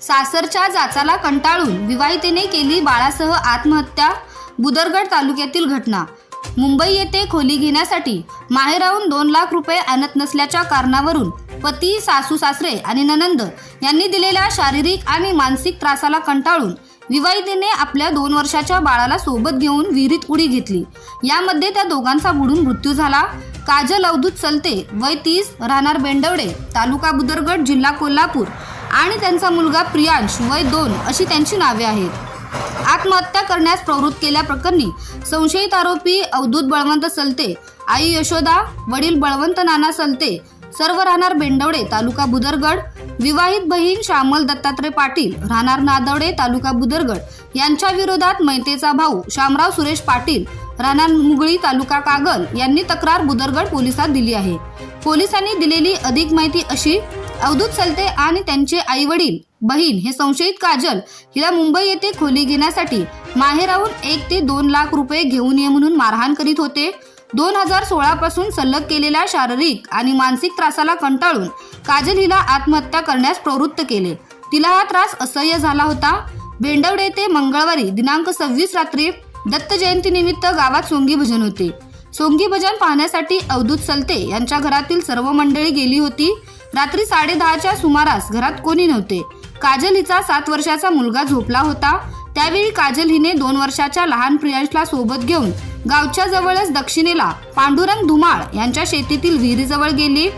सासरच्या जाचाला कंटाळून विवाहितेने केली बाळासह आत्महत्या बुदरगड तालुक्यातील घटना. मुंबई येथे खोली घेण्यासाठी माहेराहून दोन लाख रुपये आणत नसल्याच्या कारणावरून पती सासू सासरे आणि ननंद यांनी दिलेल्या शारीरिक आणि मानसिक त्रासाला कंटाळून विवाहितेने आपल्या दोन वर्षाच्या बाळाला सोबत घेऊन विहिरीत उडी घेतली. यामध्ये त्या दोघांचा बुडून मृत्यू झाला. काजल अवधूत सलते वय तीस राहणार बेंडवडे तालुका बुदरगड जिल्हा कोल्हापूर. आणि त्यांचा मुलगा प्रियांश वय दोन अशी त्यांची नावे आहेत. आत्महत्या करण्यास प्रवृत्त केल्याप्रकरणी संशयित आरोपी अवधूत बळवंत सलते आई यशोदा वडील बळवंत नाना सलते सर्व राहणार बेंडवडे तालुका बुदरगड विवाहित बहीण श्यामल दत्तात्रय पाटील राहणार नादवडे तालुका बुदरगड. यांच्या विरोधात मैतेचा भाऊ श्यामराव सुरेश पाटील राहणार मुगळी तालुका कागल यांनी तक्रार बुदरगड पोलिसात दिली आहे. पोलिसांनी दिलेली अधिक माहिती अशी अवधूत सलते आणि त्यांचे आई वडील बहीण हे संशयित काजल हिला मुंबई येथे खोली घेण्यासाठी माहेराहून एक ते दोन लाख रुपये घेऊन ये म्हणून मारहाण करीत होते. दोन हजार सोळा पासून सलग केलेल्या शारीरिक आणि मानसिक त्रासाला कंटाळून काजल हिला आत्महत्या करण्यास प्रवृत्त केले. तिला हा त्रास असह्य झाला होता. भेंडवडे ते मंगळवारी दिनांक सव्वीस रात्री दत्त जयंतीनिमित्त गावात सोंगी भजन होते. सोंगी भजन पाहण्यासाठी अवधूत सलते यांच्या घरातील सर्व मंडळी गेली होती. रात्री साडेदहाच्या सुमारास घरात कोणी नव्हते. काजल हिचा सात वर्षाचा मुलगा झोपला होता. त्यावेळी काजल हिने दोन वर्षाच्या लहान प्रियांशला सोबत घेऊन गावच्या जवळच दक्षिणेला पांडुरंग धुमाळ यांच्या शेतीतील विहिरीजवळ गेली.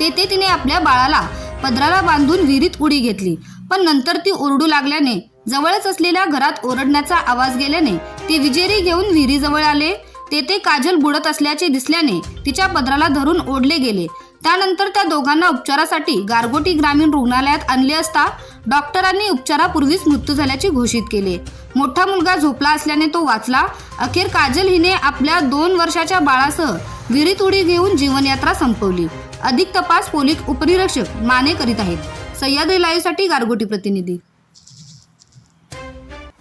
तेथे तिने आपल्या बाळाला पदराला बांधून विहिरीत उडी घेतली. पण नंतर ती ओरडू लागल्याने जवळच असलेल्या घरात ओरडण्याचा आवाज गेल्याने ती विजेरी घेऊन विहिरीजवळ आले. तेथे काजल बुडत असल्याचे दिसल्याने तिच्या पदराला धरून ओढले गेले. त्यानंतर त्या दोघांना उपचारासाठी गारगोटी ग्रामीण रुग्णालयात आणले असता डॉक्टरांनी उपचारापूर्वीच मृत्यू झाल्याचे घोषित केले. मोठा मुलगा झोपला असल्याने तो वाचला. अखेर काजल हिने आपल्या दोन वर्षाच्या बाळासह विहिरीत उडी घेऊन जीवनयात्रा संपवली. अधिक तपास पोलीस उपनिरीक्षक माने करीत आहेत. सह्याद्री लाईव्हसाठी गारगोटी प्रतिनिधी